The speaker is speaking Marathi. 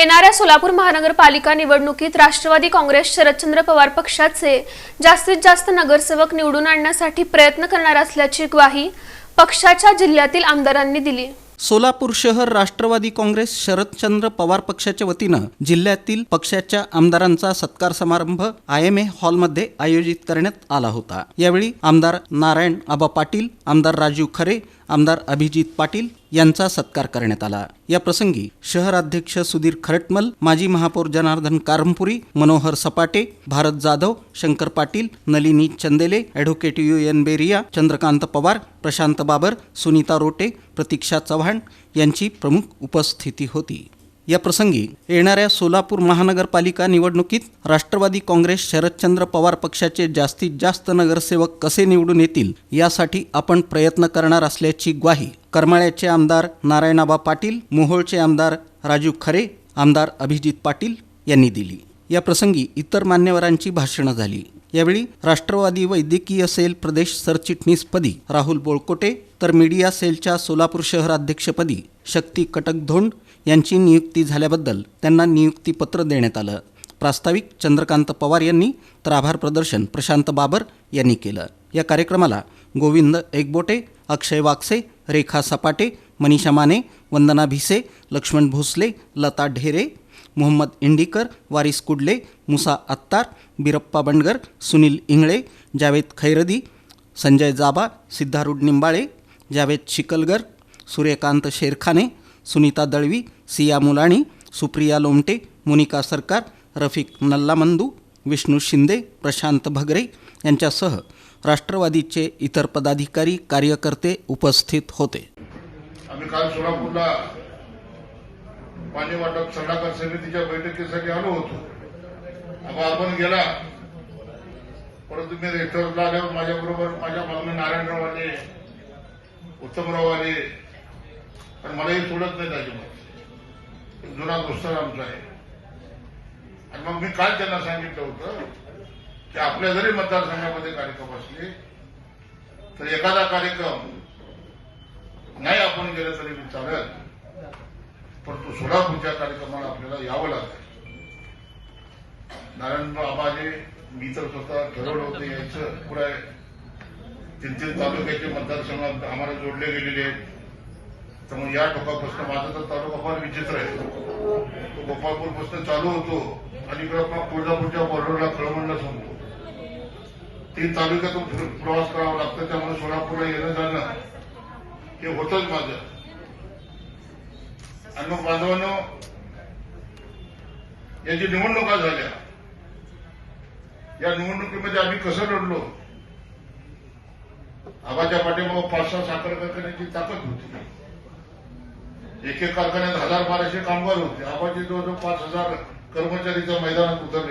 येणाऱ्या सोलापूर महानगरपालिका निवडणुकीत राष्ट्रवादी काँग्रेस शरदचंद्र पवार पक्षाचे जास्तीत जास्त नगरसेवक निवडून आणण्यासाठी प्रयत्न करणार असल्याची ग्वाही पक्षाच्या जिल्ह्यातील आमदारांनी दिली. सोलापूर शहर राष्ट्रवादी काँग्रेस शरदचंद्र पवार पक्षाच्या वतीनं जिल्ह्यातील पक्षाच्या आमदारांचा सत्कार समारंभ आय एम ए हॉलमध्ये आयोजित करण्यात आला होता. यावेळी आमदार नारायण आबा पाटील आमदार राजीव खरे आमदार अभिजित पाटील यांचा सत्कार करण्यात आला. या प्रसंगी शहराध्यक्ष सुधीर खरटमल माजी महापौर Janardan Karanpuri Manohar Sapate Bharat Jadhav Shankar Patil Nalini Chandele advocate U N Beria Chandrakant Pawar Prashant Babar Sunita Rote Pratiksha Chavan यांची प्रमुख उपस्थिती होती. या प्रसंगी येणाऱ्या सोलापूर महानगरपालिका निवडणुकीत राष्ट्रवादी काँग्रेस शरदचंद्र पवार पक्षाचे जास्तीत जास्त नगरसेवक कसे निवडून येतील यासाठी आपण प्रयत्न करणार असल्याची ग्वाही करमाळ्याचे आमदार नारायणाबा पाटील मोहोळचे आमदार राजू खरे आमदार अभिजित पाटील यांनी दिली. या प्रसंगी इतर मान्यवरांची भाषणं झाली. यावेळी राष्ट्रवादी वैद्यकीय सेल प्रदेश सरचिटणीसपदी राहुल बोळकोटे तर मीडिया सेलच्या सोलापूर शहर अध्यक्षपदी शक्ती कटकधोंड यांची नियुक्ती झाल्याबद्दल त्यांना नियुक्तीपत्र देण्यात आलं. प्रास्ताविक चंद्रकांत पवार यांनी तर आभार प्रदर्शन प्रशांत बाबर यांनी केलं. या कार्यक्रमाला गोविंद एकबोटे अक्षय वाक्से रेखा सपाटे मनीषा माने वंदना भिसे लक्ष्मण भोसले लता ढेरे मोहम्मद इंडिकर वारिस कुडले मुसा अत्तार बिरप्पा बंडगर सुनील इंगळे जावेद खैरदी संजय जाबा सिद्धारूढ निंबाळे जावेद शिकलगर सूर्यकांत शेरखाने सुनीता दळवी सिया मुलाणी सुप्रिया लोमटे मोनिका सरकार रफिक नल्लामंदू विष्णू शिंदे प्रशांत भगरे यांच्यासह राष्ट्रवादीचे इतर पदाधिकारी कार्यकर्ते उपस्थित होते. आम्ही काल सोलापूरला पाणी वाटप सल्लागार समितीच्या बैठकीसाठी आलो होतो. आता आपण गेला. परंतु मी रेस्टॉरंटला आल्यावर माझ्याबरोबर माझ्या मागणी नारायणराव आले उत्तमराव आले पण मलाही सोडत नाहीत अजिबात. जुना दोस्तार आमचा आहे. आणि मग मी काल त्यांना सांगितलं होतं की आपल्या जरी मतदारसंघामध्ये कार्यक्रम असले तर एखादा कार्यक्रम नाही आपण गेलं तरी मी पण तो सोलापूरच्या कार्यक्रमाला आपल्याला यावं लागेल नारायण आबाजे मी तर स्वतः ठरवलं होतं यायचं. पुढे तीन तालुक्याचे मतदारसंघ आम्हाला जोडले गेलेले आहेत. तर मग या टोकापासून माझा तर तालुका फार विचित्र आहे. तो गोपाळपूरपासून चालू होतो आणि कोल्हापूरच्या बॉर्डरला कळवणला सांगतो. तीन तालुक्यातून प्रवास करावा लागतो त्यामुळे सोलापूरला येणं जाणं हे होतंच माझं. आणि मग बांधवांनो या निवडणुका झाल्या. या निवडणुकीमध्ये आम्ही कसं लढलो? आबाच्या पाठीमागं पाच सहा साखर कारखान्याची ताकद होती. एक एक कारखान्यात हजार बाराशे कामगार होते. आबाचे जवळजवळ पाच हजार कर्मचारीच्या मैदानात उतरले.